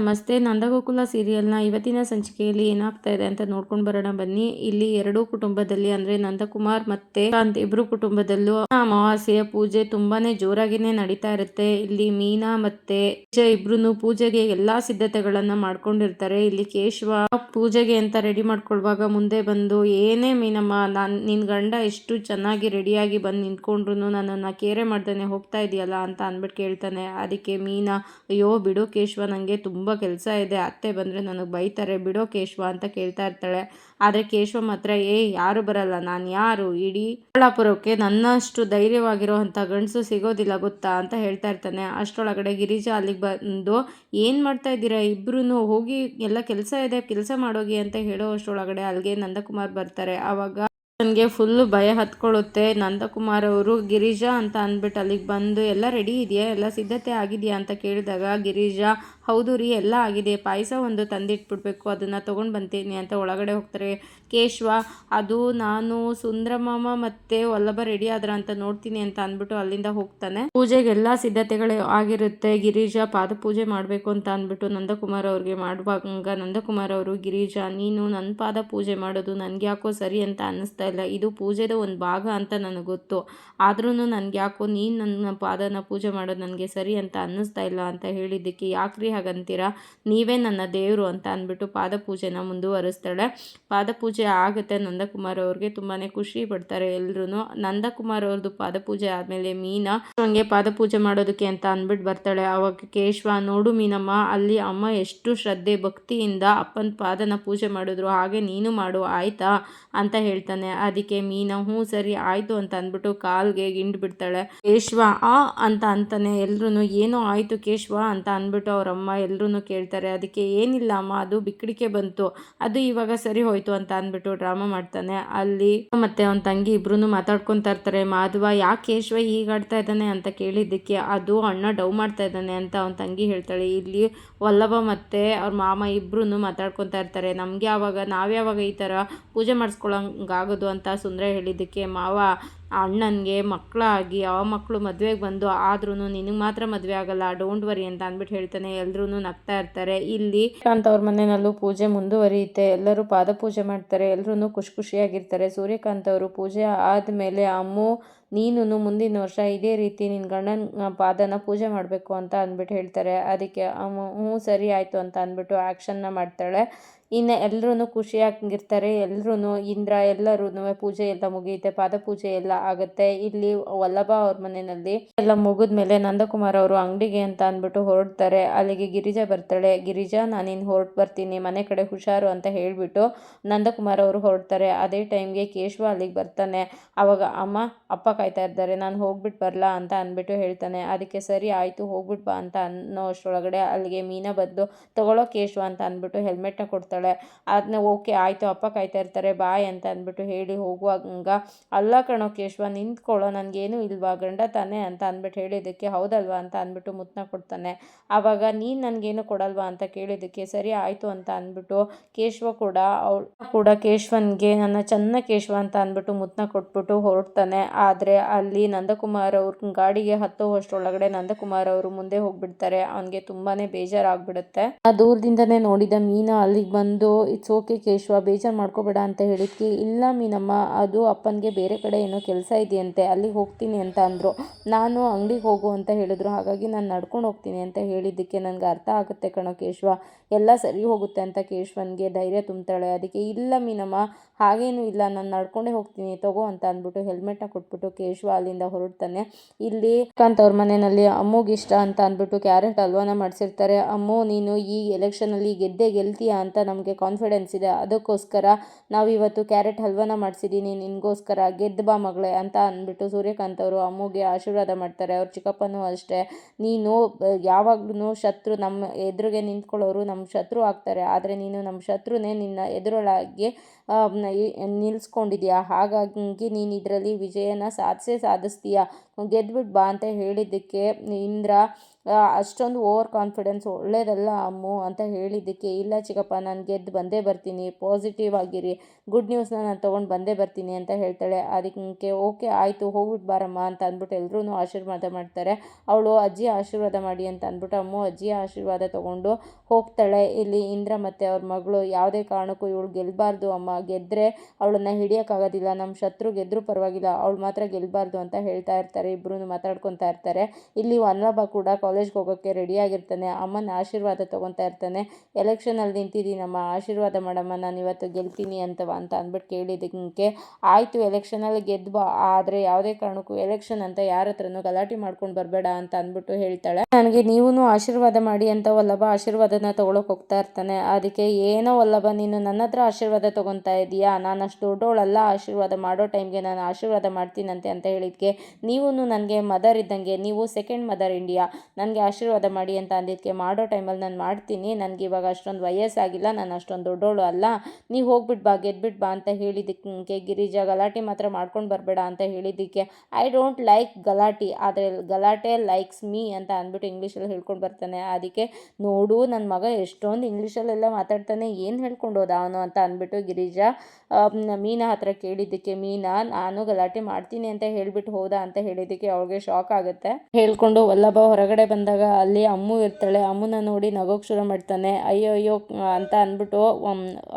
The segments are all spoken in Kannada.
ನಮಸ್ತೆ. ನಂದಗೋಕುಲ ಸೀರಿಯಲ್ನ ಇವತ್ತಿನ ಸಂಚಿಕೆಯಲ್ಲಿ ಏನಾಗ್ತಾ ಇದೆ ಅಂತ ನೋಡ್ಕೊಂಡು ಬರೋಣ ಬನ್ನಿ. ಇಲ್ಲಿ ಎರಡೂ ಕುಟುಂಬದಲ್ಲಿ ಅಂದ್ರೆ ನಂದಕುಮಾರ್ ಮತ್ತೆ ಕಾಂತ್ ಇಬ್ರು ಕುಟುಂಬದಲ್ಲೂ ಅಮಾವಾಸ್ಯೆಯ ಪೂಜೆ ತುಂಬಾನೇ ಜೋರಾಗಿನೇ ನಡೀತಾ ಇರುತ್ತೆ. ಇಲ್ಲಿ ಮೀನಾ ಮತ್ತೆ ವಿಜಯ್ ಇಬ್ರು ಪೂಜೆಗೆ ಎಲ್ಲಾ ಸಿದ್ಧತೆಗಳನ್ನ ಮಾಡ್ಕೊಂಡಿರ್ತಾರೆ. ಇಲ್ಲಿ ಕೇಶವ ಪೂಜೆಗೆ ಅಂತ ರೆಡಿ ಮಾಡ್ಕೊಳ್ವಾಗ ಮುಂದೆ ಬಂದು, ಏನೇ ಮೀನಮ್ಮ, ನಾನ್, ನಿನ್ ಗಂಡ ಎಷ್ಟು ಚೆನ್ನಾಗಿ ರೆಡಿಯಾಗಿ ಬಂದು ನಿಂತ್ಕೊಂಡ್ರು ನನ್ನನ್ನ ಕೇರೆ ಮಾಡ್ತಾನೆ ಹೋಗ್ತಾ ಇದೆಯಲ್ಲ ಅಂತ ಅಂದ್ಬಿಟ್ಟು ಕೇಳ್ತಾನೆ. ಅದಕ್ಕೆ ಮೀನಾ, ಅಯ್ಯೋ, ಬಿಡು ಕೇಶವ ನನಗೆ ತುಂಬ ಕೆಲಸ ಇದೆ, ಅತ್ತೆ ಬಂದರೆ ನನಗೆ ಬೈತಾರೆ, ಬಿಡೋ ಕೇಶವ ಅಂತ ಕೇಳ್ತಾ ಇರ್ತಾಳೆ. ಆದರೆ ಕೇಶವ ಮಾತ್ರ ಏ ಯಾರು ಬರಲ್ಲ, ನಾನು ಯಾರು? ಇಡೀ ಚಿಕ್ಕಬಳ್ಳಾಪುರಕ್ಕೆ ನನ್ನಷ್ಟು ಧೈರ್ಯವಾಗಿರುವಂಥ ಗಂಡಸು ಸಿಗೋದಿಲ್ಲ ಗೊತ್ತಾ? ಅಂತ ಹೇಳ್ತಾ ಇರ್ತಾನೆ. ಅಷ್ಟರೊಳಗಡೆ ಗಿರಿಜಾ ಅಲ್ಲಿಗೆ ಬಂದು, ಏನು ಮಾಡ್ತಾ ಇದ್ದೀರಾ? ಇಬ್ಬರೂ ಹೋಗಿ ಎಲ್ಲ ಕೆಲಸ ಇದೆ, ಕೆಲಸ ಮಾಡೋಗಿ ಅಂತ ಹೇಳೋ ಅಷ್ಟರೊಳಗಡೆ ಅಲ್ಲಿಗೆ ನಂದಕುಮಾರ್ ಬರ್ತಾರೆ. ಆವಾಗ ನನಗೆ ಫುಲ್ಲು ಭಯ ಹತ್ಕೊಳ್ಳುತ್ತೆ. ನಂದಕುಮಾರ್ ಅವರು, ಗಿರಿಜಾ ಅಂತ ಅಂದ್ಬಿಟ್ಟು ಅಲ್ಲಿಗೆ ಬಂದು, ಎಲ್ಲ ರೆಡಿ ಇದೆಯಾ? ಎಲ್ಲ ಸಿದ್ಧತೆ ಆಗಿದೆಯಾ? ಅಂತ ಕೇಳಿದಾಗ ಗಿರಿಜಾ ಹೌದು ರೀ, ಎಲ್ಲ ಆಗಿದೆ. ಪಾಯಸ ಒಂದು ತಂದಿಟ್ಬಿಡ್ಬೇಕು. ಅದನ್ನು ತೊಗೊಂಡು ಬಂತೀನಿ ಅಂತ ಒಳಗಡೆ ಹೋಗ್ತಾರೆ. ಕೇಶವ, ಅದು ನಾನು ಸುಂದರಮಾಮ ಮತ್ತು ವಲ್ಲಭ ರೆಡಿ ಆದ್ರ ಅಂತ ನೋಡ್ತೀನಿ ಅಂತ ಅಂದ್ಬಿಟ್ಟು ಅಲ್ಲಿಂದ ಹೋಗ್ತಾನೆ. ಪೂಜೆಗೆಲ್ಲ ಸಿದ್ಧತೆಗಳು ಆಗಿರುತ್ತೆ. ಗಿರಿಜಾ ಪಾದ ಪೂಜೆ ಮಾಡಬೇಕು ಅಂತ ಅಂದ್ಬಿಟ್ಟು ನಂದಕುಮಾರ್ ಅವ್ರಿಗೆ ಮಾಡುವಾಗ ನಂದಕುಮಾರ್ ಅವರು ಗಿರಿಜಾ ನೀನು ನನ್ನ ಪಾದ ಪೂಜೆ ಮಾಡೋದು ನನಗೆ ಯಾಕೋ ಸರಿ ಅಂತ ಅನ್ನಿಸ್ತಾ ಇಲ್ಲ. ಇದು ಪೂಜೆದ ಒಂದು ಭಾಗ ಅಂತ ನನಗೆ ಗೊತ್ತು. ಆದ್ರೂ ನನಗೆ ಯಾಕೋ ನೀನು ನನ್ನ ಪಾದನ ಪೂಜೆ ಮಾಡೋದು ನನಗೆ ಸರಿ ಅಂತ ಅನ್ನಿಸ್ತಾ ಇಲ್ಲ ಅಂತ ಹೇಳಿದ್ದಕ್ಕೆ ಯಾಕ್ರಿ ಹಾಗಂತೀರಾ? ನೀವೇ ನನ್ನ ದೇವರು ಅಂತ ಅಂದ್ಬಿಟ್ಟು ಪಾದ ಪೂಜೆನ ಮುಂದುವರಿಸ್ತಾಳೆ. ಪಾದ ಪೂಜೆ ಆಗುತ್ತೆ ನಂದಕುಮಾರ್ ಅವ್ರಿಗೆ ತುಂಬಾ ಖುಷಿ ಪಡ್ತಾರೆ ಎಲ್ಲರೂ ನಂದಕುಮಾರ್ ಅವ್ರದ್ದು ಪಾದ ಪೂಜೆ ಆದಮೇಲೆ ಮೀನಾ ಹಂಗೆ ಪಾದ ಪೂಜೆ ಮಾಡೋದಕ್ಕೆ ಅಂತ ಅಂದ್ಬಿಟ್ಟು ಬರ್ತಾಳೆ. ಅವಾಗ ಕೇಶವ, ನೋಡು ಮೀನಮ್ಮ, ಅಲ್ಲಿ ಅಮ್ಮ ಎಷ್ಟು ಶ್ರದ್ಧೆ, ಭಕ್ತಿಯಿಂದ ಅಪ್ಪನ ಪಾದನ ಪೂಜೆ ಮಾಡಿದ್ರು, ಹಾಗೆ ನೀನು ಮಾಡು, ಆಯ್ತಾ? ಅಂತ ಹೇಳ್ತಾನೆ. ಅದಕ್ಕೆ ಮೀನಾ, ಹ್ಞೂ ಸರಿ, ಆಯ್ತು ಅಂತ ಅಂದ್ಬಿಟ್ಟು ಕಾಲ್ಗೆ ಗಿಂಡ್ ಬಿಡ್ತಾಳೆ ಕೇಶವ, ಆ, ಅಂತ ಅಂತಾನೆ ಎಲ್ರು ಏನೋ ಆಯ್ತು ಕೇಶವ ಅಂತ ಅಂದ್ಬಿಟ್ಟು ಅವರಮ್ಮ ಎಲ್ಲರೂ ಕೇಳ್ತಾರೆ, ಅದಕ್ಕೆ ಏನಿಲ್ಲ ಅಮ್ಮ, ಅದು ಬಿಕ್ಕಡಿಕೆ ಬಂತು, ಅದು ಇವಾಗ ಸರಿ ಹೋಯ್ತು ಅಂತ ಅಂದ್ಬಿಟ್ಟು ಡ್ರಾಮಾ ಮಾಡ್ತಾನೆ. ಅಲ್ಲಿ ಮತ್ತೆ ಅವನ ತಂಗಿ ಇಬ್ರು ಮಾತಾಡ್ಕೊತಾ ಇರ್ತಾರೆ ಮಾಧವ, ಯಾಕೆ ಕೇಶವ ಹೀಗಾಡ್ತಾ ಇದ್ದಾನೆ ಅಂತ ಕೇಳಿದ್ದಕ್ಕೆ ಅದು ಅಣ್ಣ ಡೌ ಮಾಡ್ತಾ ಇದ್ದಾನೆ ಅಂತ ಅವನ ತಂಗಿ ಹೇಳ್ತಾಳೆ. ಇಲ್ಲಿ ವಲ್ಲಭ ಮತ್ತೆ ಅವ್ರ ಮಾಮ ಇಬ್ರು ಮಾತಾಡ್ಕೊತಾ ಇರ್ತಾರೆ ನಮ್ಗೆ ಯಾವಾಗ ನಾವ್ಯಾವಾಗ ಈ ಥರ ಪೂಜೆ ಮಾಡಿಸ್ಕೊಳಂಗಾಗೋದು ಅಂತ ಸುಂದರ ಹೇಳಿದ್ದಕ್ಕೆ ಮಾವ ಅಣ್ಣನಿಗೆ, ಮಕ್ಕಳಾಗಿ ಅವ ಮಕ್ಕಳು ಮದುವೆಗೆ ಬಂದು ಆದ್ರೂ ನಿನಗೆ ಮಾತ್ರ ಮದುವೆ ಆಗಲ್ಲ ಡೋಂಟ್ ವರಿ ಅಂತ ಅಂದ್ಬಿಟ್ಟು ಹೇಳ್ತಾನೆ. ಎಲ್ಲರೂ ನಗ್ತಾ ಇರ್ತಾರೆ. ಇಲ್ಲಿ ಅವ್ರ ಮನೆಯಲ್ಲೂ ಪೂಜೆ ಮುಂದುವರಿಯುತ್ತೆ. ಎಲ್ಲರೂ ಪಾದ ಪೂಜೆ ಮಾಡ್ತಾರೆ. ಎಲ್ಲರೂ ಖುಷಿ ಖುಷಿಯಾಗಿರ್ತಾರೆ. ಸೂರ್ಯಕಾಂತ್ ಅವರು ಪೂಜೆ ಆದಮೇಲೆ, ಅಮ್ಮು ನೀನು ಮುಂದಿನ ವರ್ಷ ಇದೇ ರೀತಿ ನಿನ್ನ ಗಂಡನ ಪಾದನ ಪೂಜೆ ಮಾಡಬೇಕು ಅಂತ ಅಂದ್ಬಿಟ್ಟು ಹೇಳ್ತಾರೆ. ಅದಕ್ಕೆ, ಅಮ್ಮ, ಹ್ಞೂ ಸರಿ ಆಯಿತು ಅಂತ ಅಂದ್ಬಿಟ್ಟು ಆ್ಯಕ್ಷನ್ನ ಮಾಡ್ತಾಳೆ. ಇನ್ನು ಎಲ್ಲರೂ ಖುಷಿಯಾಗಿರ್ತಾರೆ ಎಲ್ಲರೂ ಇಂದ್ರ ಎಲ್ಲರೂ ಪೂಜೆ ಎಲ್ಲ ಮುಗಿಯುತ್ತೆ. ಪಾದಪೂಜೆ ಎಲ್ಲ ಆಗುತ್ತೆ. ಇಲ್ಲಿ ವಲ್ಲಭ ಅವ್ರ ಮನೆಯಲ್ಲಿ ಎಲ್ಲ ಮುಗಿದ್ಮೇಲೆ ನಂದಕುಮಾರ್ ಅವರು ಅಂಗಡಿಗೆ ಅಂತ ಅಂದ್ಬಿಟ್ಟು ಹೊರಡ್ತಾರೆ. ಅಲ್ಲಿಗೆ ಗಿರಿಜಾ ಬರ್ತಾಳೆ. ಗಿರಿಜಾ ನಾನಿನ್ ಹೊರಟು ಬರ್ತೀನಿ. ಮನೆ ಕಡೆ ಹುಷಾರು ಅಂತ ಹೇಳಿಬಿಟ್ಟು ನಂದಕುಮಾರ್ ಅವರು ಹೊರಡ್ತಾರೆ. ಅದೇ ಟೈಮ್ಗೆ ಕೇಶವ ಅಲ್ಲಿಗೆ ಬರ್ತಾನೆ. ಅವಾಗ ಅಮ್ಮ, ಅಪ್ಪ ಕಾಯ್ತಾ ಇದ್ದಾರೆ ನಾನು ಹೋಗ್ಬಿಟ್ಟು ಬರಲಾ ಅಂತ ಅಂದ್ಬಿಟ್ಟು ಹೇಳ್ತಾನೆ. ಅದಕ್ಕೆ ಸರಿ, ಆಯಿತು ಹೋಗ್ಬಿಟ್ಟು ಬಾ ಅಂತ ಅನ್ನೋ ಅಷ್ಟರೊಳಗಡೆ ಅಲ್ಲಿಗೆ ಮೀನಾ ಬದ್ದು ತಗೊಳ್ಳೋ ಕೇಶವ ಅಂತ ಅಂದ್ಬಿಟ್ಟು ಹೆಲ್ಮೆಟ್ನ ಕೊಡ್ತಾಳೆ. ಅದನ್ನ ಓಕೆ, ಆಯಿತು, ಅಪ್ಪ ಕಾಯ್ತಾ ಇರ್ತಾರೆ, ಬಾಯ್ ಅಂತ ಅಂದ್ಬಿಟ್ಟು ಹೇಳಿ ಹೋಗುವಾಗ ಅಲ್ಲ ಕಣೋ ಕೇಶವ, ನಿಂತ್ಕೊಳ್ಳೋ, ನನಗೇನು ಇಲ್ವಾ, ಗಂಡ ತಾನೆ ಅಂತ ಅಂದ್ಬಿಟ್ಟು ಹೇಳಿದ್ದಕ್ಕೆ, ಹೌದಲ್ವಾ? ಅಂತ ಅಂದ್ಬಿಟ್ಟು ಮುತ್ತನ ಕೊಡ್ತಾನೆ. ಆವಾಗ ನೀನು ನನಗೇನು ಕೊಡಲ್ವಾ? ಅಂತ ಕೇಳಿದ್ದಕ್ಕೆ, ಸರಿ, ಆಯಿತು ಅಂತ ಅಂದ್ಬಿಟ್ಟು ಕೇಶವ ಕೂಡ ಅವಳು, ಕೂಡ ಕೇಶವನ್ಗೆ, ನನ್ನ ಚೆನ್ನ ಕೇಶವ ಅಂತ ಅಂದ್ಬಿಟ್ಟು ಮುತ್ತನ ಕೊಟ್ಬಿಟ್ಟು ಹೊರಡ್ತಾನೆ. ಆದರೆ, ಅಲ್ಲಿ ನಂದಕುಮಾರ್ ಅವ್ರ ಗಾಡಿಗೆ ಹತ್ತೋ ಅಷ್ಟರೊಳಗಡೆ ನಂದಕುಮಾರ್ ಅವರು ಮುಂದೆ ಹೋಗ್ಬಿಡ್ತಾರೆ. ಅವನಿಗೆ ತುಂಬಾನೇ ಬೇಜಾರಾಗ್ಬಿಡುತ್ತೆ. ಆ ದೂರದಿಂದನೇ ನೋಡಿದ ಮೀನಾ ಅಲ್ಲಿಗೆ ಬಂದು ಬಂದು, ಇಟ್ಸ್ ಓಕೆ ಕೇಶವ, ಬೇಜಾರು ಮಾಡ್ಕೋಬೇಡ ಅಂತ ಹೇಳಿದ್ಕೆ, ಇಲ್ಲ ಮೀನಮ್ಮ, ಅದು ಅಪ್ಪನಿಗೆ ಬೇರೆ ಕಡೆ ಏನೋ ಕೆಲಸ ಇದೆಯಂತೆ, ಅಲ್ಲಿಗೆ ಹೋಗ್ತೀನಿ ಅಂತ ಅಂದರು. ನಾನು ಅಂಗಡಿಗೆ ಹೋಗು ಅಂತ ಹೇಳಿದ್ರು, ಹಾಗಾಗಿ ನಾನು ನಡ್ಕೊಂಡು ಹೋಗ್ತೀನಿ ಅಂತ ಹೇಳಿದ್ದಕ್ಕೆ ನನಗೆ ಅರ್ಥ ಆಗುತ್ತೆ ಕಣೋ ಕೇಶವ. ಎಲ್ಲ ಸರಿ ಹೋಗುತ್ತೆ ಅಂತ ಕೇಶವನಿಗೆ ಧೈರ್ಯ ತುಂಬ್ತಾಳೆ. ಅದಕ್ಕೆ, ಇಲ್ಲ ಮೀನಮ್ಮ ಹಾಗೇನೂ ಇಲ್ಲ, ನಾನು ನಡ್ಕೊಂಡೇ ಹೋಗ್ತೀನಿ, ತಗೋ ಅಂತ ಅಂದ್ಬಿಟ್ಟು ಹೆಲ್ಮೆಟ್ನ ಕೊಟ್ಬಿಟ್ಟು ಕೇಶವ ಅಲ್ಲಿಂದ ಹೊರಡ್ತಾನೆ. ಇಲ್ಲಿ ಕಾಂತ್ ಅವ್ರ ಮನೆಯಲ್ಲಿ ಅಮ್ಮುಗಿಷ್ಟ ಅಂತ ಅಂದ್ಬಿಟ್ಟು ಕ್ಯಾರೆಟ್ ಹಲ್ವಾನ ಮಾಡಿಸಿರ್ತಾರೆ. ಅಮ್ಮು, ನೀನು ಈ ಎಲೆಕ್ಷನಲ್ಲಿ ಗೆದ್ದೆ ಗೆಲ್ತೀಯಾ ಅಂತ ನಮಗೆ ಕಾನ್ಫಿಡೆನ್ಸ್ ಇದೆ. ಅದಕ್ಕೋಸ್ಕರ ನಾವು ಇವತ್ತು ಕ್ಯಾರೆಟ್ ಹಲ್ವಾನ ಮಾಡಿಸಿದ್ದೀನಿ ನಿನಗೋಸ್ಕರ ಗೆದ್ದ ಬಾ ಮಗಳೇ ಅಂತ ಅಂದ್ಬಿಟ್ಟು ಸೂರ್ಯಕಾಂತ್ ಅವರು ಅಮ್ಮುಗೆ ಆಶೀರ್ವಾದ ಮಾಡ್ತಾರೆ. ಅವ್ರ ಚಿಕ್ಕಪ್ಪನೂ ಅಷ್ಟೇ. ನೀನು ಯಾವಾಗ್ಲೂ ಶತ್ರು ನಮ್ಮ ಎದುರಿಗೆ ನಿಂತ್ಕೊಳ್ಳೋರು ನಮ್ಮ ಶತ್ರು ಆಗ್ತಾರೆ. ಆದರೆ ನೀನು ನಮ್ಮ ಶತ್ರುನೇ ನಿನ್ನ ಎದುರೊಳಗೆ ನಿಲ್ಲಿಸ್ಕೊಂಡಿದ್ಯಾ ಹಾಗಾಗಿ ನೀನು ಇದರಲ್ಲಿ ವಿಜಯನ ಸಾಧಿಸೇ ಸಾಧಿಸ್ತೀಯ? ಗೆದ್ಬಿಟ್ಟು ಬಾ ಅಂತ ಹೇಳಿದ್ದಕ್ಕೆ ಇಂದ್ರ ಅಷ್ಟೊಂದು ಓವರ್ ಕಾನ್ಫಿಡೆನ್ಸ್ ಒಳ್ಳೇದಲ್ಲ ಅಮ್ಮು ಅಂತ ಹೇಳಿದ್ದಕ್ಕೆ, ಇಲ್ಲ ಚಿಕ್ಕಪ್ಪ, ನಾನು ಗೆದ್ದು ಬಂದೇ ಬರ್ತೀನಿ ಪಾಸಿಟಿವ್ ಆಗಿರಿ ಗುಡ್ ನ್ಯೂಸ್ನ ನಾನು ತೊಗೊಂಡು ಬಂದೇ ಬರ್ತೀನಿ ಅಂತ ಹೇಳ್ತಾಳೆ. ಅದಕ್ಕೆ, ಓಕೆ, ಆಯಿತು ಹೋಗ್ಬಿಟ್ಟು ಬಾರಮ್ಮ ಅಂತ ಅಂದ್ಬಿಟ್ಟು ಎಲ್ಲರೂ ಆಶೀರ್ವಾದ ಮಾಡ್ತಾರೆ. ಅವಳು, ಅಜ್ಜಿ, ಆಶೀರ್ವಾದ ಮಾಡಿ ಅಂತ ಅಂದ್ಬಿಟ್ಟು ಅಮ್ಮು ಅಜ್ಜಿ ಆಶೀರ್ವಾದ ತೊಗೊಂಡು ಹೋಗ್ತಾಳೆ. ಇಲ್ಲಿ ಇಂದ್ರ ಮತ್ತು ಅವ್ರ ಮಗಳು ಯಾವುದೇ ಕಾರಣಕ್ಕೂ ಇವಳು ಗೆಲ್ಲಬಾರ್ದು ಅಮ್ಮ. ಗೆದ್ದರೆ ಅವಳನ್ನು ಹಿಡಿಯೋಕ್ಕಾಗೋದಿಲ್ಲ. ನಮ್ಮ ಶತ್ರು ಗೆದ್ದರೂ ಪರವಾಗಿಲ್ಲ. ಅವಳು ಮಾತ್ರ ಗೆಲ್ಲಬಾರ್ದು ಅಂತ ಹೇಳ್ತಾ ಇರ್ತಾರೆ. ಇಬ್ಬರೂ ಮಾತಾಡ್ಕೊತಾ ಇರ್ತಾರೆ. ಇಲ್ಲಿ ವಲ್ಲಭ ಕೂಡ ಕಾಲೇಜ್ಗೆ ಹೋಗೋಕ್ಕೆ ರೆಡಿಯಾಗಿರ್ತಾನೆ ಅಮ್ಮನ ಆಶೀರ್ವಾದ ತೊಗೊತಾ ಇರ್ತಾನೆ. ಎಲೆಕ್ಷನಲ್ಲಿ ನಿಂತಿದ್ದೀನಮ್ಮ ಆಶೀರ್ವಾದ ಮಾಡಮ್ಮ ನಾನು ಇವತ್ತು ಗೆಲ್ತೀನಿ ಅಂತವ ಅಂತ ಅಂದ್ಬಿಟ್ಟು ಕೇಳಿದ್ದಕ್ಕೆ ಆಯಿತು ಎಲೆಕ್ಷನಲ್ಲಿ ಗೆದ್ದು ಆದರೆ ಯಾವುದೇ ಕಾರಣಕ್ಕೂ ಎಲೆಕ್ಷನ್ ಅಂತ ಯಾರ ಹತ್ರನೂ ಗಲಾಟೆ ಮಾಡ್ಕೊಂಡು ಬರಬೇಡ ಅಂತ ಅಂದ್ಬಿಟ್ಟು ಹೇಳ್ತಾಳೆ. ನನಗೆ ನೀವೂ ಆಶೀರ್ವಾದ ಮಾಡಿ ಅಂತ ವಲ್ಲಭ ಆಶೀರ್ವಾದನ ತೊಗೊಳಕ್ಕೆ ಹೋಗ್ತಾ ಇರ್ತಾನೆ. ಅದಕ್ಕೆ ಏನೋ ವಲ್ಲಭ, ನೀನು ನನ್ನ ಹತ್ರ ಆಶೀರ್ವಾದ ತೊಗೊತಾ ಇದೀಯಾ? ನಾನು ಅಷ್ಟು ದೊಡ್ಡವಳಲ್ಲ ಆಶೀರ್ವಾದ ಮಾಡೋ ಟೈಮ್ಗೆ ನಾನು ಆಶೀರ್ವಾದ ಮಾಡ್ತೀನಂತೆ ಅಂತ ಹೇಳಿದ್ಕೆ. ನೀವು ನನಗೆ ಮದರ್ ಇದ್ದಂಗೆ, ನೀವು ಸೆಕೆಂಡ್ ಮದರ್ ಇಂಡಿಯಾ ನನಗೆ ಆಶೀರ್ವಾದ ಮಾಡಿ ಅಂತ ಅಂದಿದ್ದಕ್ಕೆ ಮಾಡೋ ಟೈಮಲ್ಲಿ ನಾನು ಮಾಡ್ತೀನಿ. ನನಗೆ ಇವಾಗ ಅಷ್ಟೊಂದು ವಯಸ್ಸಾಗಿಲ್ಲ, ನಾನು ಅಷ್ಟೊಂದು ದೊಡ್ಡೋಳು ಅಲ್ಲ. ನೀವು ಹೋಗ್ಬಿಟ್ಟು ಬಾ ಗೆದ್ಬಿಟ್ಟು ಬಾ ಅಂತ ಹೇಳಿದ್ದಕ್ಕೆ ಗಿರಿಜಾ ಗಲಾಟೆ ಮಾತ್ರ ಮಾಡ್ಕೊಂಡು ಬರಬೇಡ ಅಂತ ಹೇಳಿದ್ದಕ್ಕೆ ಐ ಡೋಂಟ್ ಲೈಕ್ ಗಲಾಟೆ, ಆದರೆ ಗಲಾಟೆ ಲೈಕ್ಸ್ ಮೀ ಅಂತ ಅಂದ್ಬಿಟ್ಟು ಇಂಗ್ಲೀಷಲ್ಲಿ ಹೇಳ್ಕೊಂಡು ಬರ್ತಾನೆ. ಅದಕ್ಕೆ, ನೋಡು ನನ್ನ ಮಗ ಎಷ್ಟೊಂದು ಇಂಗ್ಲೀಷಲ್ಲೆಲ್ಲ ಮಾತಾಡ್ತಾನೆ, ಏನು ಹೇಳ್ಕೊಂಡು ಹೋದ ಅವನು? ಅಂತ ಅಂದ್ಬಿಟ್ಟು ಗಿರಿಜಾ ಮೀನಾ ಹತ್ರ ಕೇಳಿದ್ದಕ್ಕೆ ಮೀನಾ, ನಾನು ಗಲಾಟೆ ಮಾಡ್ತೀನಿ ಅಂತ ಹೇಳಿಬಿಟ್ಟು ಹೋದ ಅಂತ ಹೇಳಿದ್ದಕ್ಕೆ ಅವಳಿಗೆ ಶಾಕ್ ಆಗುತ್ತೆ. ಹೇಳ್ಕೊಂಡು ವಲ್ಲಭ ಹೊರಗಡೆ ಬಂದಾಗ ಅಲ್ಲಿ ಅಮ್ಮು ಇರ್ತಾಳೆ. ಅಮ್ಮನ ನೋಡಿ ನಗೋಕ್ ಶುರು ಮಾಡ್ತಾನೆ. ಅಯ್ಯೋ ಅಯ್ಯೋ, ಅಂತ ಅಂದ್ಬಿಟ್ಟು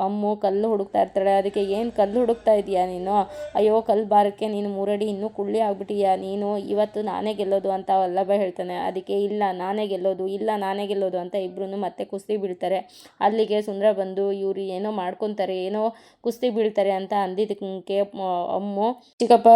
ಅಮ್ಮು ಕಲ್ಲು ಹುಡುಕ್ತಾ ಇರ್ತಾಳೆ. ಅದಕ್ಕೆ, ಏನು ಕಲ್ಲು ಹುಡುಕ್ತಾ ಇದೀಯಾ ನೀನು? ಅಯ್ಯೋ, ಕಲ್ಲು ಬಾರಕ್ಕೆ ನೀನು ಮೂರಡಿ ಇನ್ನೂ ಕುಳ್ಳಿ ಆಗ್ಬಿಟ್ಟಿಯಾ? ನೀನು ಇವತ್ತು ನಾನೇ ಗೆಲ್ಲೋದು ಅಂತ ವಲ್ಲಭ ಹೇಳ್ತಾನೆ. ಅದಕ್ಕೆ, ಇಲ್ಲ, ನಾನೇ ಗೆಲ್ಲೋದು, ಇಲ್ಲ, ನಾನೇ ಗೆಲ್ಲೋದು ಅಂತ ಇಬ್ರು ಮತ್ತೆ ಕುಸ್ತಿ ಬೀಳ್ತಾರೆ. ಅಲ್ಲಿಗೆ ಸುಂದರ ಬಂದು, ಇವ್ರು ಏನೋ ಮಾಡ್ಕೊತಾರೆ, ಏನೋ ಕುಸ್ತಿ ಬೀಳ್ತಾರೆ ಅಂತ ಅಂದಿದ್ದಕ್ಕೆ ಅಮ್ಮು, ಚಿಕ್ಕಪ್ಪ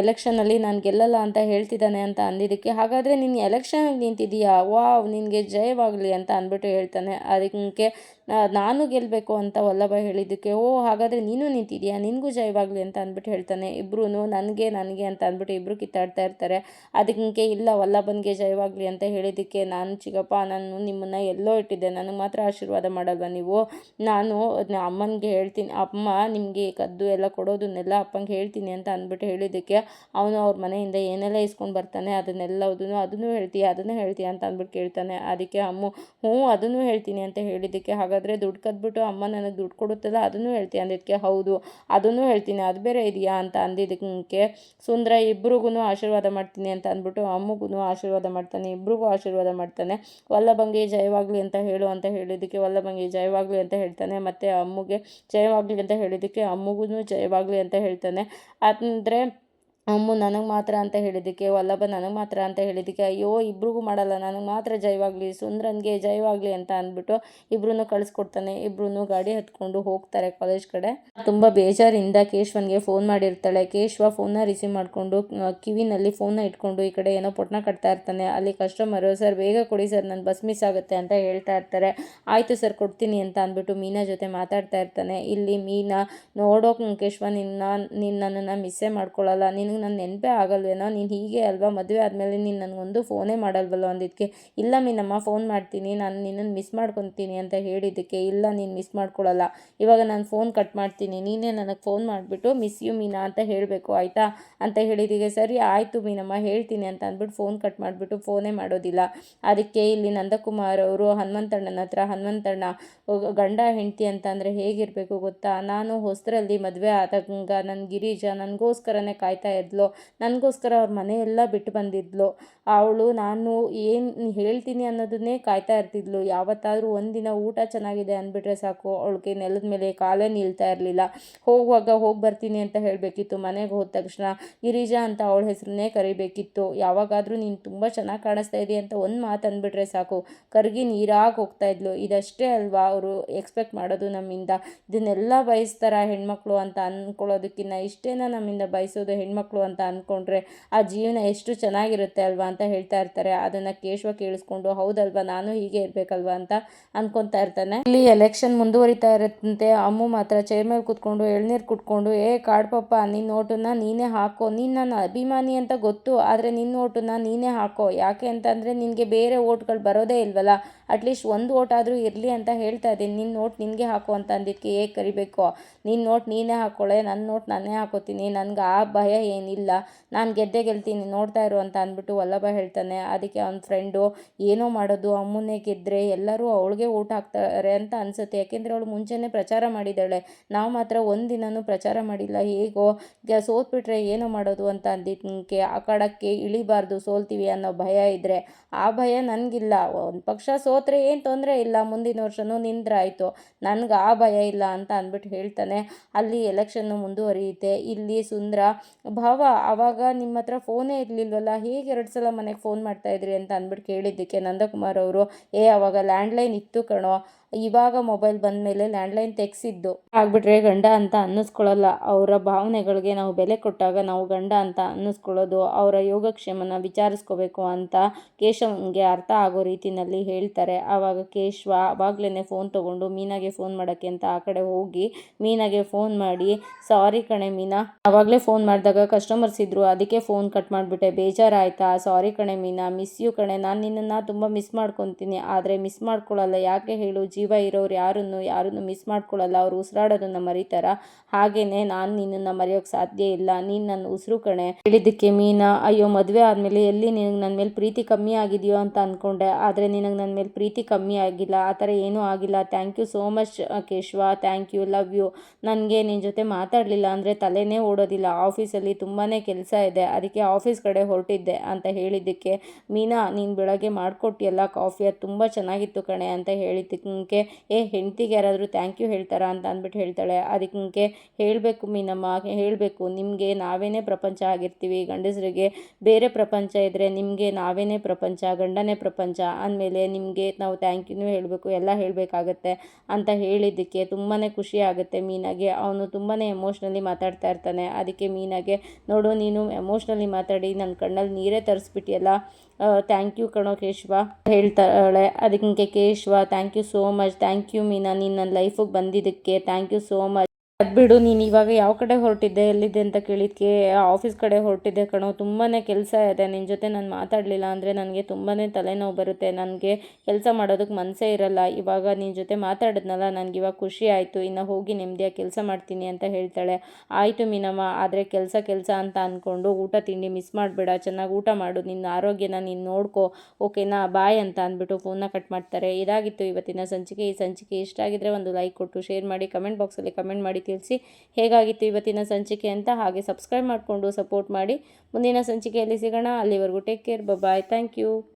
ಎಲೆಕ್ಷನಲ್ಲಿ ನಾನು ಗೆಲ್ಲಲ್ಲ ಅಂತ ಹೇಳ್ತಿದ್ದಾನೆ ಅಂತ ಅಂದಿದ್ದಕ್ಕೆ, ಹಾಗಾದರೆ ನೀನು ಎಲೆಕ್ಷನ್ಗೆ ನಿಂತಿದ್ದೀಯಾ? ವಾವ್, ನಿನಗೆ ಜಯವಾಗಲಿ ಅಂತ ಅಂದ್ಬಿಟ್ಟು ಹೇಳ್ತಾನೆ. ಅದಕ್ಕೆ ನಾನು ಗೆಲ್ಲಬೇಕು ಅಂತ ವಲ್ಲಭ ಹೇಳಿದ್ದಕ್ಕೆ, ಓ, ಹಾಗಾದರೆ ನೀನು ನಿಂತಿದ್ದೀಯಾ ನಿನಗೂ ಜಯವಾಗಲಿ ಅಂತ ಅಂದ್ಬಿಟ್ಟು ಹೇಳ್ತಾನೆ. ಇಬ್ಬರೂ ನನಗೆ ನನಗೆ ಅಂತ ಅಂದ್ಬಿಟ್ಟು ಇಬ್ಬರು ಕಿತ್ತಾಡ್ತಾ ಇರ್ತಾರೆ. ಅದಕ್ಕೆ ಇಲ್ಲ, ವಲ್ಲಭನಿಗೆ ಜಯವಾಗಲಿ ಅಂತ ಹೇಳಿದ್ದಕ್ಕೆ ನಾನು ಚಿಕ್ಕಪ್ಪ ನಾನು ನಿಮ್ಮನ್ನು ಎಲ್ಲೋ ಇಟ್ಟಿದ್ದೆ. ನನಗೆ ಮಾತ್ರ ಆಶೀರ್ವಾದ ಮಾಡಲ್ವ ನೀವು? ನಾನು ಅಮ್ಮನಿಗೆ ಹೇಳ್ತೀನಿ. ಅಮ್ಮ, ನಿಮಗೆ ಕದ್ದು ಎಲ್ಲ ಕೊಡೋದನ್ನೆಲ್ಲ ಅಪ್ಪಂಗೆ ಹೇಳ್ತೀನಿ ಅಂತ ಅಂದ್ಬಿಟ್ಟು ಹೇಳಿದ್ದಕ್ಕೆ, ಅವನು ಅವ್ರ ಮನೆಯಿಂದ ಏನೆಲ್ಲ ಇಸ್ಕೊಂಡು ಬರ್ತಾನೆ ಅದನ್ನೆಲ್ಲದನ್ನು ಅದನ್ನು ಹೇಳ್ತೀಯ ಅದನ್ನು ಹೇಳ್ತೀಯ ಅಂತ ಅಂದ್ಬಿಟ್ಟು ಕೇಳ್ತಾನೆ. ಅದಕ್ಕೆ, ಅಮ್ಮ, ಹ್ಞೂ, ಅದನ್ನು ಹೇಳ್ತೀನಿ ಅಂತ ಹೇಳಿದ್ದಕ್ಕೆ ಹಾಗಾದರೆ ದುಡ್ಡು ಕದ್ಬಿಟ್ಟು ಅಮ್ಮ ನನಗೆ ದುಡ್ಡು ಕೊಡುತ್ತಲ್ಲ, ಅದನ್ನು ಹೇಳ್ತೀಯ ಅಂದಿದ್ದಕ್ಕೆ ಹೌದು, ಅದನ್ನು ಹೇಳ್ತೀನಿ. ಅದು ಬೇರೆ ಇದೆಯಾ? ಅಂತ ಅಂದಿದ್ದಕ್ಕೆ ಸುಂದರ ಇಬ್ಬರಿಗೂ ಆಶೀರ್ವಾದ ಮಾಡ್ತೀನಿ ಅಂತ ಅಂದ್ಬಿಟ್ಟು ಅಮ್ಮಗೂ ಆಶೀರ್ವಾದ ಮಾಡ್ತಾನೆ, ಇಬ್ರಿಗೂ ಆಶೀರ್ವಾದ ಮಾಡ್ತಾನೆ. ವಲ್ಲಭಂಗೆ ಜಯವಾಗಲಿ ಅಂತ ಹೇಳು ಅಂತ ಹೇಳಿದ್ದಕ್ಕೆ ವಲ್ಲಭಂಗೆ ಜಯವಾಗಲಿ ಅಂತ ಹೇಳ್ತಾನೆ. ಮತ್ತು ಅಮ್ಮಗೆ ಜಯವಾಗಲಿ ಅಂತ ಹೇಳಿದ್ದಕ್ಕೆ ಅಮ್ಮಗೂ ಜಯವಾಗಲಿ ಅಂತ ಹೇಳ್ತಾನೆ. ಅಂದರೆ ಅಮ್ಮು ನನಗೆ ಮಾತ್ರ ಅಂತ ಹೇಳಿದ್ದಕ್ಕೆ, ವಲ್ಲಭ ನನಗೆ ಮಾತ್ರ ಅಂತ ಹೇಳಿದ್ದಕ್ಕೆ, ಅಯ್ಯೋ, ಇಬ್ರಿಗೂ ಮಾಡಲ್ಲ, ನನಗೆ ಮಾತ್ರ ಜಯವಾಗಲಿ, ಸುಂದ್ರನಿಗೆ ಜಯವಾಗಲಿ ಅಂತ ಅಂದ್ಬಿಟ್ಟು ಇಬ್ರು ಕಳಿಸ್ಕೊಡ್ತಾನೆ. ಇಬ್ರು ಗಾಡಿ ಹತ್ಕೊಂಡು ಹೋಗ್ತಾರೆ ಕಾಲೇಜ್ ಕಡೆ. ತುಂಬ ಬೇಜಾರಿಂದ ಕೇಶವನ್ಗೆ ಫೋನ್ ಮಾಡಿರ್ತಾಳೆ. ಕೇಶವ ಫೋನ್ನ ರಿಸೀವ್ ಮಾಡಿಕೊಂಡು ಕಿವಿನಲ್ಲಿ ಫೋನ್ನ ಇಟ್ಕೊಂಡು ಈ ಕಡೆ ಏನೋ ಪೊಟ್ನ ಕಟ್ತಾ ಇರ್ತಾನೆ. ಅಲ್ಲಿ ಕಸ್ಟಮರು ಸರ್, ಬೇಗ ಕೊಡಿ, ಸರ್ ನನ್ನ ಬಸ್ ಮಿಸ್ ಆಗುತ್ತೆ ಅಂತ ಹೇಳ್ತಾ ಇರ್ತಾರೆ. ಆಯಿತು, ಸರ್, ಕೊಡ್ತೀನಿ ಅಂತ ಅಂದ್ಬಿಟ್ಟು ಮೀನಾ ಜೊತೆ ಮಾತಾಡ್ತಾ ಇರ್ತಾನೆ. ಇಲ್ಲಿ ಮೀನಾ, ನೋಡೋಕೆ ಕೇಶವ ನಿನ್ನ, ನಿನ್ನನ್ನು ನನ್ನನ್ನು ಮಿಸ್ಸೇ ಮಾಡ್ಕೊಳ್ಳಲ್ಲ ನಿನ್ನ ನನಗೆ ನನ್ನ ನೆನಪೇ ಆಗಲ್ವೇನೋ? ನೀನು ಹೀಗೆ ಅಲ್ವಾ? ಮದುವೆ ಆದಮೇಲೆ ನೀನು ನನಗೊಂದು ಫೋನೇ ಮಾಡಲ್ವಲ್ಲೋ ಅಂದಿದ್ದಕ್ಕೆ ಇಲ್ಲ ಮೀನಮ್ಮ, ಫೋನ್ ಮಾಡ್ತೀನಿ. ನಾನು ನಿನ್ನನ್ನು ಮಿಸ್ ಮಾಡ್ಕೊತೀನಿ ಅಂತ ಹೇಳಿದ್ದಕ್ಕೆ ಇಲ್ಲ, ನೀನು ಮಿಸ್ ಮಾಡ್ಕೊಳ್ಳಲ್ಲ ಇವಾಗ ನಾನು ಫೋನ್ ಕಟ್ ಮಾಡ್ತೀನಿ. ನೀನೇ ನನಗೆ ಫೋನ್ ಮಾಡಿಬಿಟ್ಟು ಮಿಸ್ ಯು ಮೀನಾ ಅಂತ ಹೇಳಬೇಕು, ಆಯಿತಾ? ಅಂತ ಹೇಳಿದಿಗೆ ಸರಿ, ಆಯಿತು ಮೀನಮ್ಮ, ಹೇಳ್ತೀನಿ ಅಂತ ಅಂದ್ಬಿಟ್ಟು ಫೋನ್ ಕಟ್ ಮಾಡಿಬಿಟ್ಟು ಫೋನೇ ಮಾಡೋದಿಲ್ಲ. ಅದಕ್ಕೆ ಇಲ್ಲಿ ನಂದಕುಮಾರ್ ಅವರು, ಹನುಮಂತಣ್ಣನ ಹತ್ರ, ಹನುಮಂತಣ್ಣ ಗಂಡ, ಹೆಂಡತಿ ಅಂತ ಅಂದರೆ ಹೇಗಿರಬೇಕು ಗೊತ್ತಾ? ನಾನು ಹೊಸರಲ್ಲಿ ಮದುವೆ ಆದಾಗ ನನ್ನ ಗಿರೀಜ ನನಗೋಸ್ಕರನೇ ಕಾಯ್ತಾ ಇದ್ಲು. ನನಗೋಸ್ಕರ ಅವ್ರ ಮನೆಯೆಲ್ಲ ಬಿಟ್ಟು ಬಂದಿದ್ಲು. ಅವಳು, ನಾನು ಏನು ಹೇಳ್ತೀನಿ ಅನ್ನೋದನ್ನೇ ಕಾಯ್ತಾ ಇರ್ತಿದ್ಲು. ಯಾವತ್ತಾದರೂ ಒಂದಿನ ಊಟ ಚೆನ್ನಾಗಿದೆ ಅಂದ್ಬಿಟ್ರೆ ಸಾಕು. ಅವಳಿಗೆ ನೆಲದ ಮೇಲೆ ಕಾಲೇ ನಿಲ್ತಾ ಇರಲಿಲ್ಲ. ಹೋಗುವಾಗ ಹೋಗಿ ಬರ್ತೀನಿ ಅಂತ ಹೇಳಬೇಕಿತ್ತು. ಮನೆಗೆ ಹೋದ ತಕ್ಷಣ ಗಿರಿಜಾ ಅಂತ ಅವಳ ಹೆಸರನ್ನೇ ಕರಿಬೇಕಿತ್ತು. ಯಾವಾಗಾದರೂ ನೀನು ತುಂಬ ಚೆನ್ನಾಗಿ ಕಾಣಿಸ್ತಾ ಇದೆಯಾ ಅಂತ ಒಂದು ಮಾತು ಅಂದ್ಬಿಟ್ರೆ ಸಾಕು. ಕರ್ಗಿ ನೀರಾಗಿ ಹೋಗ್ತಾ ಇದ್ಲು. ಇದಷ್ಟೇ ಅಲ್ವಾ ಅವರು ಎಕ್ಸ್ಪೆಕ್ಟ್ ಮಾಡೋದು ನಮ್ಮಿಂದ. ಇದನ್ನೆಲ್ಲ ಬಯಸ್ತಾರ ಹೆಣ್ಮಕ್ಳು ಅಂತ ಅಂದ್ಕೊಳ್ಳೋದಕ್ಕಿಂತ ಇಷ್ಟೇನ ನಮ್ಮಿಂದ ಬಯಸೋದು ಹೆಣ್ಮಕ್ಳು? ಅಂತ ಅಂದ್ಕೊಂಡ್ರೆ ಆ ಜೀವನ ಎಷ್ಟು ಚೆನ್ನಾಗಿರುತ್ತೆ ಅಲ್ವಾ ಅಂತ ಹೇಳ್ತಾ ಇರ್ತಾರೆ. ಅದನ್ನು ಕೇಶವ ಕೇಳಿಸ್ಕೊಂಡು, ಹೌದಲ್ವಾ, ನಾನು ಹೀಗೆ ಇರಬೇಕಲ್ವಾ ಅಂತ ಅನ್ಕೊತಾ ಇರ್ತಾನೆ. ಇಲ್ಲಿ ಎಲೆಕ್ಷನ್ ಮುಂದುವರಿತಾ ಇರುತ್ತೆ ಅಮ್ಮು ಮಾತ್ರ ಚೇರ್ ಮೇಲೆ ಕುತ್ಕೊಂಡು, ಎಳ್ನೀರು ಕುಟ್ಕೊಂಡು ಏ ಕಾಡ್ಪಪ್ಪ ನಿನ್ನ ನೋಟನ್ನ ನೀನೇ ಹಾಕೋ. ನೀನು ನನ್ನ ಅಭಿಮಾನಿ ಅಂತ ಗೊತ್ತು, ಆದರೆ ನಿನ್ನ ನೋಟನ್ನ ನೀನೇ ಹಾಕೋ. ಯಾಕೆ ಅಂತಂದರೆ ನಿನಗೆ ಬೇರೆ ಓಟ್ಗಳು ಬರೋದೇ ಇಲ್ವಲ್ಲ. ಅಟ್ಲೀಸ್ಟ್ ಒಂದು ಓಟ್ ಆದರೂ ಇರಲಿ ಅಂತ ಹೇಳ್ತಾ ಇದ್ದೀನಿ. ನಿನ್ನ ನೋಟ್ ನಿನಗೆ ಹಾಕು ಅಂತ ಅಂದಿದ್ದಕ್ಕೆ ಹೇಗೆ ಕರಿಬೇಕು? ನಿನ್ನ ನೋಟ್ ನೀನೇ ಹಾಕೊಳ್ಳೆ ನನ್ನ ನೋಟ್ ನಾನೇ ಹಾಕೋತೀನಿ. ನನಗೆ ಆ ಭಯ ಏನಿಲ್ಲ. ನಾನು ಗೆದ್ದೆ ಗೆಲ್ತೀನಿ, ನೋಡ್ತಾ ಇರು ಅಂತ ಅಂದ್ಬಿಟ್ಟು ವಲ್ಲಭ ಹೇಳ್ತಾನೆ. ಅದಕ್ಕೆ ಅವನ ಫ್ರೆಂಡು ಏನೋ ಮಾಡೋದು ಅಮ್ಮನೇ ಗೆದ್ದರೆ ಎಲ್ಲರೂ ಅವಳಿಗೆ ಓಟ್ ಹಾಕ್ತಾರೆ ಅಂತ ಅನಿಸುತ್ತೆ. ಯಾಕೆಂದರೆ ಅವಳು ಮುಂಚೆನೇ ಪ್ರಚಾರ ಮಾಡಿದ್ದಾಳೆ. ನಾವು ಮಾತ್ರ ಒಂದು ದಿನವೂ ಪ್ರಚಾರ ಮಾಡಿಲ್ಲ. ಹೇಗೋ ಸೋತ್ಬಿಟ್ರೆ ಏನೋ ಮಾಡೋದು ಅಂತ ಅಂದಿದ್ದಕ್ಕೆ ಆ ಕಡಕ್ಕೆ ಇಳಿಬಾರ್ದು, ಸೋಲ್ತೀವಿ ಅನ್ನೋ ಭಯ ಇದ್ದರೆ ಆ ಭಯ ನನಗಿಲ್ಲ. ಒಂದು ಪಕ್ಷ ಸೋತ್ರೆ ಏನು ತೊಂದರೆ ಇಲ್ಲ, ಮುಂದಿನ ವರ್ಷವೂ ನಿಂದ್ರಾಯಿತು. ನನಗೆ ಆ ಭಯ ಇಲ್ಲ ಅಂತ ಅಂದ್ಬಿಟ್ಟು ಹೇಳ್ತಾನೆ. ಅಲ್ಲಿ ಎಲೆಕ್ಷನ್ನು ಮುಂದುವರಿಯುತ್ತೆ. ಇಲ್ಲಿ ಸುಂದರ, ಭಾವ ಆವಾಗ ನಿಮ್ಮ ಹತ್ರ ಫೋನೇ ಇರಲಿಲ್ವಲ್ಲ, ಹೇಗೆ ಎರಡು ಸಲ ಮನೆಗೆ ಫೋನ್ ಮಾಡ್ತಾಯಿದ್ರಿ ಅಂತ ಅಂದ್ಬಿಟ್ಟು ಕೇಳಿದ್ದಕ್ಕೆ ನಂದಕುಮಾರ್ ಅವರು, ಏ ಆವಾಗ ಲ್ಯಾಂಡ್ಲೈನ್ ಇತ್ತು ಕಣೋ ಇವಾಗ ಮೊಬೈಲ್ ಬಂದ ಮೇಲೆ ಲ್ಯಾಂಡ್ಲೈನ್ ತೆಗ್ಸಿದ್ದು. ಆಗ್ಬಿಟ್ರೆ ಗಂಡ ಅಂತ ಅನ್ನಿಸ್ಕೊಳ್ಳಲ್ಲ. ಅವರ ಭಾವನೆಗಳಿಗೆ ನಾವು ಬೆಲೆ ಕೊಟ್ಟಾಗ ನಾವು ಗಂಡ ಅಂತ ಅನ್ನಿಸ್ಕೊಳ್ಳೋದು, ಅವರ ಯೋಗಕ್ಷೇಮನ ವಿಚಾರಿಸ್ಕೋಬೇಕು ಅಂತ ಕೇಶವನಿಗೆ ಅರ್ಥ ಆಗೋ ರೀತಿಯಲ್ಲಿ ಹೇಳ್ತಾರೆ. ಆವಾಗ ಕೇಶವ ಆವಾಗಲೇ ಫೋನ್ ತೊಗೊಂಡು, ಮೀನಾಗೆ ಫೋನ್ ಮಾಡೋಕ್ಕೆ ಅಂತ ಆ ಕಡೆ ಹೋಗಿ ಮೀನಾಗೆ ಫೋನ್ ಮಾಡಿ ಸಾರಿ ಕಣೆ ಮೀನಾ. ಆವಾಗಲೇ ಫೋನ್ ಮಾಡಿದಾಗ ಕಸ್ಟಮರ್ಸ್ ಇದ್ದರು ಅದಕ್ಕೆ ಫೋನ್ ಕಟ್ ಮಾಡಿಬಿಟ್ಟೆ, ಬೇಜಾರಾಯ್ತಾ? ಸಾರಿ ಕಣೆ ಮೀನಾ ಮಿಸ್ ಯು ಕಣೆ. ನಾನು ನಿನ್ನನ್ನು ತುಂಬ ಮಿಸ್ ಮಾಡ್ಕೊತೀನಿ. ಆದರೆ ಮಿಸ್ ಮಾಡ್ಕೊಳ್ಳಲ್ಲ ಯಾಕೆ ಹೇಳು? ಜೀವ ಇರೋರು ಯಾರನ್ನು ಯಾರನ್ನು ಮಿಸ್ ಮಾಡ್ಕೊಳ್ಳಲ್ಲ, ಅವ್ರು ಉಸಿರಾಡೋದನ್ನು ಮರೀತಾರ? ಹಾಗೇನೆ ನಾನು ನಿನ್ನನ್ನು ಮರೆಯೋಕ್ಕೆ ಸಾಧ್ಯ ಇಲ್ಲ, ನೀನು ನನ್ನ ಉಸಿರು ಕಣೆ. ಹೇಳಿದ್ದಕ್ಕೆ ಮೀನಾ, ಅಯ್ಯೋ ಮದುವೆ ಆದಮೇಲೆ ಎಲ್ಲಿ ನಿನಗೆ ನನ್ನ ಮೇಲೆ ಪ್ರೀತಿ ಕಮ್ಮಿ ಆಗಿದೆಯೋ ಅಂತ ಅಂದ್ಕೊಂಡೆ ಆದರೆ ನಿನಗೆ ನನ್ನ ಮೇಲೆ ಪ್ರೀತಿ ಕಮ್ಮಿ ಆಗಿಲ್ಲ, ಆ ಥರ ಏನೂ ಆಗಿಲ್ಲ. Thank you so much Keshava thank you love you ನನಗೆ ನಿನ್ನ ಜೊತೆ ಮಾತಾಡಲಿಲ್ಲ ಅಂದರೆ ತಲೆನೇ ಓಡೋದಿಲ್ಲ, ಆಫೀಸಲ್ಲಿ ತುಂಬಾ ಕೆಲಸ ಇದೆ, ಅದಕ್ಕೆ ಆಫೀಸ್ ಕಡೆ ಹೊರಟಿದ್ದೆ ಅಂತ ಹೇಳಿದ್ದಕ್ಕೆ, ಮೀನಾ ನೀನು ಬೆಳಗ್ಗೆ ಮಾಡಿಕೊಟ್ಟಿಯಲ್ಲ ಕಾಫಿ ಅದು ತುಂಬ ಚೆನ್ನಾಗಿತ್ತು ಕಣೆ ಅಂತ ಹೇಳಿದ್ದಕ್ಕೆ ಏ, ಹೆಂಡ್ತಿಗೆ ಯಾರಾದರೂ ಥ್ಯಾಂಕ್ ಯು ಹೇಳ್ತಾರಾ? ಅಂತ ಅಂದ್ಬಿಟ್ಟು ಹೇಳ್ತಾಳೆ. ಅದಕ್ಕೆ ಹೇಳಬೇಕು ಮೀನಮ್ಮ, ಹೇಳಬೇಕು, ನಿಮಗೆ ನಾವೇನೇ ಪ್ರಪಂಚ ಆಗಿರ್ತೀವಿ, ಗಂಡಸರಿಗೆ ಬೇರೆ ಪ್ರಪಂಚ ಇದ್ದರೆ ನಿಮಗೆ ನಾವೇನೇ ಪ್ರಪಂಚ, ಗಂಡನೇ ಪ್ರಪಂಚ, ಅಂದಮೇಲೆ ನಿಮಗೆ ನಾವು ಥ್ಯಾಂಕ್ ಯುನೂ ಹೇಳಬೇಕು, ಎಲ್ಲ ಹೇಳಬೇಕಾಗತ್ತೆ. ಅಂತ ಹೇಳಿದ್ದಕ್ಕೆ ತುಂಬಾ ಖುಷಿ ಆಗುತ್ತೆ ಮೀನಾಗೆ. ಅವನು ತುಂಬಾ ಎಮೋಷ್ನಲಿ ಮಾತಾಡ್ತಾ ಇರ್ತಾನೆ. ಅದಕ್ಕೆ ಮೀನಾಗೆ, ನೋಡು, ನೀನು ಎಮೋಷ್ನಲಿ ಮಾತಾಡಿ ನನ್ನ ಕಣ್ಣಲ್ಲಿ ನೀರೇ ತರಿಸ್ಬಿಟ್ಟಿಯಲ್ಲ ಥ್ಯಾಂಕ್ ಯು ಕಣೋ ಕೇಶವ, ಹೇಳ್ತಾಳೆ. ಅದಕ್ಕೆ Keshava thank you so much thank you Meena ನೀನು ನನ್ನ ಲೈಫಿಗೆ ಬಂದಿದ್ದಕ್ಕೆ ಥ್ಯಾಂಕ್ ಯು ಸೋ ಮಚ್ ಅದು ಬಿಡು, ನೀನು ಇವಾಗ ಯಾವ ಕಡೆ ಹೊರಟಿದ್ದೆ, ಎಲ್ಲಿದ್ದೆ ಅಂತ ಕೇಳಿದ್ಕೆ ಆಫೀಸ್ ಕಡೆ ಹೊರಟಿದ್ದೆ ಕಣೋ ತುಂಬಾ ಕೆಲಸ ಇದೆ ನಿನ್ನ ಜೊತೆ ನಾನು ಮಾತಾಡಲಿಲ್ಲ ಅಂದರೆ ನನಗೆ ತುಂಬಾ ತಲೆನೋವು ಬರುತ್ತೆ, ನನಗೆ ಕೆಲಸ ಮಾಡೋದಕ್ಕೆ ಮನಸ್ಸೇ ಇರಲ್ಲ, ಇವಾಗ ನಿನ್ನ ಜೊತೆ ಮಾತಾಡಿದ್ನಲ್ಲ, ನನಗೆ ಇವಾಗ ಖುಷಿ ಆಯಿತು, ಇನ್ನು ಹೋಗಿ ನೆಮ್ಮದಿಯಾಗಿ ಕೆಲಸ ಮಾಡ್ತೀನಿ ಅಂತ ಹೇಳ್ತಾಳೆ. ಆಯಿತು ಮೀನಮ್ಮ, ಆದರೆ ಕೆಲಸ ಕೆಲಸ ಅಂತ ಅಂದ್ಕೊಂಡು ಊಟ ತಿಂಡಿ ಮಿಸ್ ಮಾಡಬೇಡ, ಚೆನ್ನಾಗಿ ಊಟ ಮಾಡು ನಿನ್ನ ಆರೋಗ್ಯನ ನೀನು ನೋಡ್ಕೋ, ಓಕೆನಾ, ಬಾಯ್ ಅಂತ ಅಂದ್ಬಿಟ್ಟು ಫೋನ್ನ ಕಟ್ ಮಾಡ್ತಾರೆ. ಇದಾಗಿತ್ತು ಇವತ್ತಿನ ಸಂಚಿಕೆ. ಈ ಸಂಚಿಕೆ ಇಷ್ಟ ಆಗಿದ್ರೆ ಒಂದು ಲೈಕ್ ಕೊಟ್ಟು ಶೇರ್ ಮಾಡಿ ಕಮೆಂಟ್ ಬಾಕ್ಸಲ್ಲಿ ಕಮೆಂಟ್ ಮಾಡಿ. ತಿಳಿಸಿ. ಹೇಗಾಗಿತ್ತು ಇವತ್ತಿನ ಸಂಚಿಕೆ ಅಂತ ಹಾಗೆ ಸಬ್ಸ್ಕ್ರೈಬ್ ಮಾಡಿಕೊಂಡು ಸಪೋರ್ಟ್ ಮಾಡಿ. ಮುಂದಿನ ಸಂಚಿಕೆಯಲ್ಲಿ ಸಿಗೋಣ. ಅಲ್ಲಿವರೆಗೂ take care bye thank you